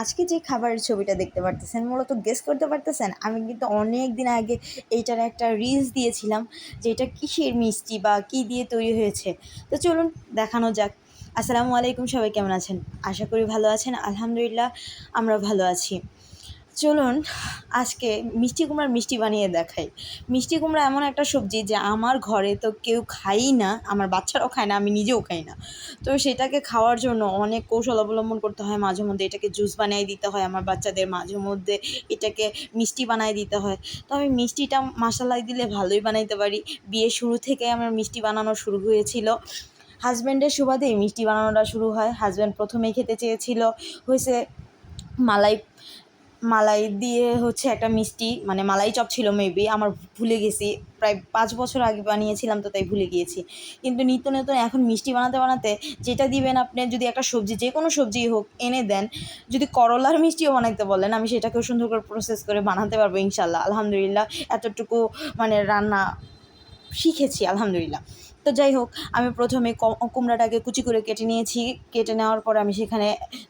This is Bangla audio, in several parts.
আজকে যে খাবারের ছবিটা দেখতে পারতেছেন, মূলত গেস করতে পারতেছেন, আমি কিন্তু অনেক দিন আগে এইটার একটা রিলস দিয়েছিলাম, যে এটা কিসের মিষ্টি বা কী দিয়ে তৈরি হয়েছে। তো চলুন দেখানো যাক। আসসালামু আলাইকুম, সবাই কেমন আছেন? আশা করি ভালো আছেন। আলহামদুলিল্লাহ আমরা ভালো আছি। চলুন আজকে মিষ্টি কুমড়ার মিষ্টি বানিয়ে দেখাই। মিষ্টি কুমড়া এমন একটা সবজি যে আমার ঘরে তো কেউ খাই না, আমার বাচ্চারাও খায় না, আমি নিজেও খাই না। তো সেটাকে খাওয়ার জন্য অনেক কৌশল অবলম্বন করতে হয়, মাঝে মধ্যে এটাকে জুস বানিয়ে দিতে হয় আমার বাচ্চাদের, মাঝে মধ্যে এটাকে মিষ্টি বানিয়ে দিতে হয়। তো আমি মিষ্টিটা মশালাই দিলে ভালোই বানাইতে পারি। বিয়ের শুরু থেকে আমার মিষ্টি বানানো শুরু হয়েছিল। হাজব্যান্ডের সুবাদেই মিষ্টি বানানোটা শুরু হয়। হাজব্যান্ড প্রথমেই খেতে চেয়েছিল। হয়েছে মালাই মালাই দিয়ে হচ্ছে একটা মিষ্টি মানে মালাই চপ ছিল মেবি আমার ভুলে গেছি। প্রায় পাঁচ বছর আগে বানিয়েছিলাম তো তাই ভুলে গিয়েছি। কিন্তু নিত্য নতুন এখন মিষ্টি বানাতে বানাতে যেটা দিবেন আপনি, যদি একটা সবজি, যে কোনো সবজি হোক, এনে দেন। যদি করলার মিষ্টিও বানাইতে বলেন, আমি সেটাকেও সুন্দর করে প্রসেস করে বানাতে পারব ইনশাল্লাহ। আলহামদুলিল্লাহ, এতটুকু মানে রান্না শিখেছি, আলহামদুলিল্লাহ। তো যাই হোক, আমি প্রথমে কুমড়াটাকে কুচি করে কেটে নিয়েছি। কেটে নেওয়ার পর আমি সেখানে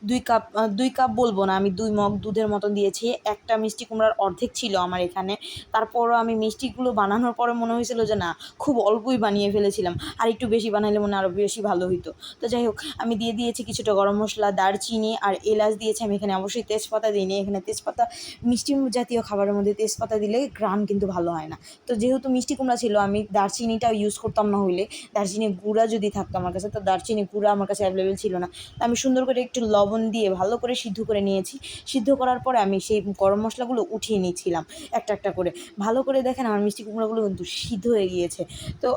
দুই কাপ দুই কাপ বলব না, আমি দুই মগ দুধের মতন দিয়েছি। একটা মিষ্টি কুমড়ার অর্ধেক ছিল আমার এখানে। তারপরও আমি মিষ্টিগুলো বানানোর পরে মনে হয়েছিল যে না, খুব অল্পই বানিয়ে ফেলেছিলাম। আর একটু বেশি বানাইলে মনে আরও বেশি ভালো হইতো। তো যাই হোক, আমি দিয়ে দিয়েছি কিছুটা গরম মশলা, দারচিনি আর এলাচ দিয়েছি। আমি এখানে অবশ্যই তেজপাতা দিইনি। এখানে তেজপাতা, মিষ্টি জাতীয় খাবারের মধ্যে তেজপাতা দিলে গ্রাম কিন্তু ভালো হয় না। তো যেহেতু মিষ্টি কুমড়া ছিল, আমি দারচিনিটাও ইউজ করতাম না হইলে দারচিনি গুঁড়া যদি থাকতো আমার কাছে, তো দারচিনি গুঁড়া আমার কাছে অ্যাভেলেবেল ছিল না। তো আমি সুন্দর করে একটু লবণ দিয়ে ভালো করে সিদ্ধ করে নিয়েছি। সিদ্ধ করার পরে আমি সেই গরম মশলাগুলো উঠিয়ে নিয়েছিলাম একটা একটা করে। ভালো করে দেখেন আমার মিষ্টি কুমড়াগুলো কিন্তু সিদ্ধ হয়ে গিয়েছে। তো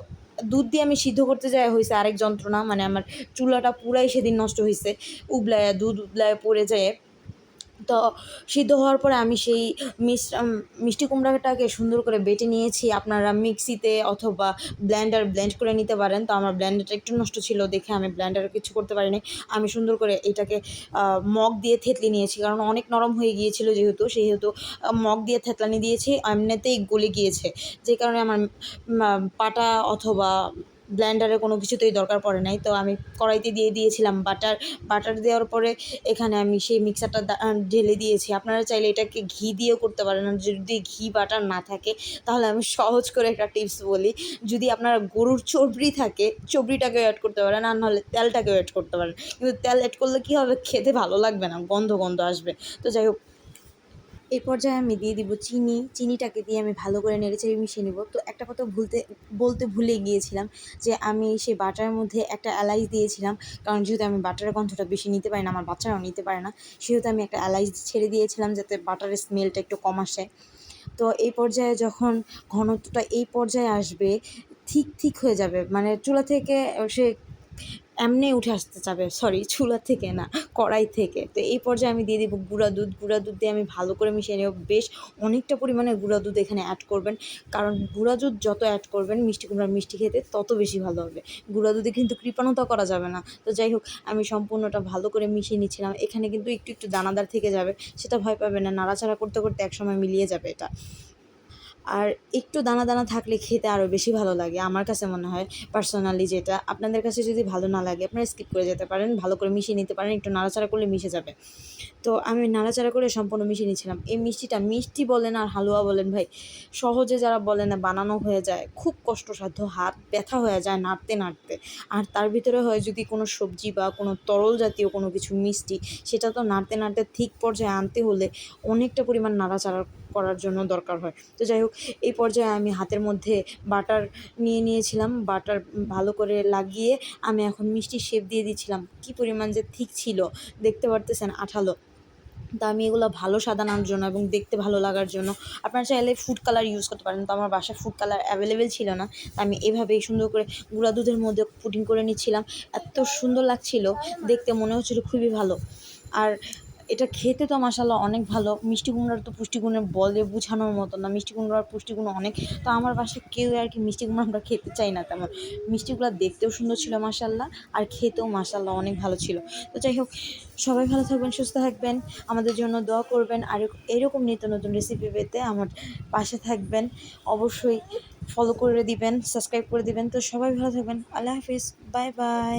দুধ দিয়ে আমি সিদ্ধ করতে যাই হয়েছে আরেক যন্ত্রণা মানে আমার চুলাটা পুরাই সেদিন নষ্ট হয়েছে। উবলায় দুধ উবলায় পড়ে যায় তো সিদ্ধ হওয়ার পরে আমি সেই মিষ্টি মিষ্টি কুমড়াটাকে সুন্দর করে বেটে নিয়েছি। আপনারা মিক্সিতে অথবা ব্লেন্ডার ব্লেন্ড করে নিতে পারেন। তো আমার ব্লেন্ডারটা একটু নষ্ট ছিল দেখে আমি ব্লেন্ডারে কিছু করতে পারিনি। আমি সুন্দর করে এটাকে মগ দিয়ে থেতলে নিয়েছি। কারণ অনেক নরম হয়ে গিয়েছিল যেহেতু, সেহেতু মগ দিয়ে থেতলানি দিয়েছি। এমনিতেই গলে গিয়েছে। যে কারণে আমার পাটা অথবা ব্লেন্ডারে কোনো কিছুতেই দরকার পড়ে নাই। তো আমি কড়াইতে দিয়ে দিয়েছিলাম বাটার বাটার দেওয়ার পরে এখানে আমি সেই মিক্সারটা ঢেলে দিয়েছি। আপনারা চাইলে এটাকে ঘি দিয়েও করতে পারেন। যদি ঘি বাটার না থাকে, তাহলে আমি সহজ করে একটা টিপস বলি। যদি আপনার গরুর চর্বি থাকে চর্বিটাকে অ্যাড করতে পারেন। আর নাহলে তেলটাকেও অ্যাড করতে পারেন। কিন্তু তেল অ্যাড করলে কী হবে? খেতে ভালো লাগবে না। গন্ধ গন্ধ আসবে। তো যাই হোক এই পর্যায়ে আমি দিয়ে দিব চিনি। চিনিটাকে দিয়ে আমি ভালো করে নেড়েচেড়ে মিশিয়ে নেব। তো একটা কথা ভুলতে, বলতে ভুলে গিয়েছিলাম যে আমি সেই বাটারের মধ্যে একটা এলাইচ দিয়েছিলাম। কারণ যেহেতু আমি বাটারের গন্ধটা বেশি নিতে পারি না, আমার বাচ্চারাও নিতে পারে না। সেহেতু আমি একটা এলাইচ ছেড়ে দিয়েছিলাম যাতে বাটারের স্মেলটা একটু কম আসে। তো এই পর্যায়ে যখন ঘনত্বটা এই পর্যায়ে আসবে, ঠিক ঠিক হয়ে যাবে। মানে চুলা থেকে সে এমনি উঠে আসতে চাবে সরি চুলা থেকে না, কড়াই থেকে। তো এই পর্যায়ে আমি দিয়ে দিব গুঁড়া দুধ। গুঁড়া দুধ দিয়ে আমি ভালো করে মিশিয়ে নেব। বেশ অনেকটা পরিমাণে গুঁড়া দুধ এখানে অ্যাড করবেন। কারণ গুঁড়া দুধ যত অ্যাড করবেন মিষ্টি কুমড়ার মিষ্টি খেতে তত বেশি ভালো হবে। গুঁড়া দুধে কিন্তু কৃপণতা করা যাবে না। তো যাই হোক, আমি সম্পূর্ণটা ভালো করে মিশিয়ে নিচ্ছিলাম। এখানে কিন্তু একটু একটু দানাদার থেকে যাবে। সেটা ভয় পাবে না। নাড়াচাড়া করতে করতে একসময় মিলিয়ে যাবে এটা। আর একটু দানা দানা থাকলে খেতে আরও বেশি ভালো লাগে, আমার কাছে মনে হয় পার্সোনালি যেটা। আপনাদের কাছে যদি ভালো না লাগে, আপনারা স্কিপ করে যেতে পারেন, ভালো করে মিশিয়ে নিতে পারেন, একটু নাড়াচাড়া করলে মিশে যাবে। তো আমি নাড়াচাড়া করে সম্পূর্ণ মিশিয়ে নিয়েছিলাম এই মিষ্টিটা মিষ্টি বলেন আর হালুয়া বলেন ভাই, সহজে যারা বলে না, বানানো হয়ে যায়, খুব কষ্টসাধ্য, হাত ব্যথা হয়ে যায় নাড়তে নাড়তে। আর তার ভিতরে হয় যদি কোনো সবজি বা কোনো তরল জাতীয় কোনো কিছু মিষ্টি, সেটা তো নাড়তে নাড়তে ঠিক পর্যায়ে আনতে হলে অনেকটা পরিমাণ নাড়াচাড়া করার জন্য দরকার হয়। তো যাই হোক, এই পর্যায়ে আমি হাতের মধ্যে বাটার নিয়ে নিয়েছিলাম। বাটার ভালো করে লাগিয়ে আমি এখন মিষ্টি শেপ দিয়ে দিয়েছিলাম কী পরিমাণ যে ঠিক ছিল, দেখতে পারতেছেন আঠালো। তা আমি এগুলো ভালো সাজানোর জন্য এবং দেখতে ভালো লাগার জন্য আপনারা চাইলে ফুড কালার ইউজ করতে পারেন। তো আমার বাসায় ফুড কালার অ্যাভেলেবেল ছিল না। তা আমি এভাবেই সুন্দর করে গুঁড়া দুধের মধ্যে পুডিং করে নিচ্ছিলাম। এত সুন্দর লাগছিল, দেখতে মনে হচ্ছিল খুবই ভালো। আর এটা খেতে তো মাসাল্লাহ অনেক ভালো। মিষ্টি কুমড়ার তো পুষ্টিগুণের বলে বোঝানোর মতো না। মিষ্টি কুমড়ার পুষ্টিগুণ অনেক। তো আমার বাসায় কেউ আর কি মিষ্টি কুমড়া আমরা খেতে চাই না তেমন। মিষ্টিগুলো দেখতেও সুন্দর ছিল মাসাল্লাহ আর খেতেও মাসাল্লাহ অনেক ভালো ছিল। তো যাই হোক, সবাই ভালো থাকবেন, সুস্থ থাকবেন। আমাদের জন্য দোয়া করবেন, আর এরকম নিত্য নতুন রেসিপি পেতে আমার পাশে থাকবেন। অবশ্যই ফলো করে দিবেন সাবস্ক্রাইব করে দিবেন। তো সবাই ভালো থাকবেন। আল্লাহ হাফিজ। Bye bye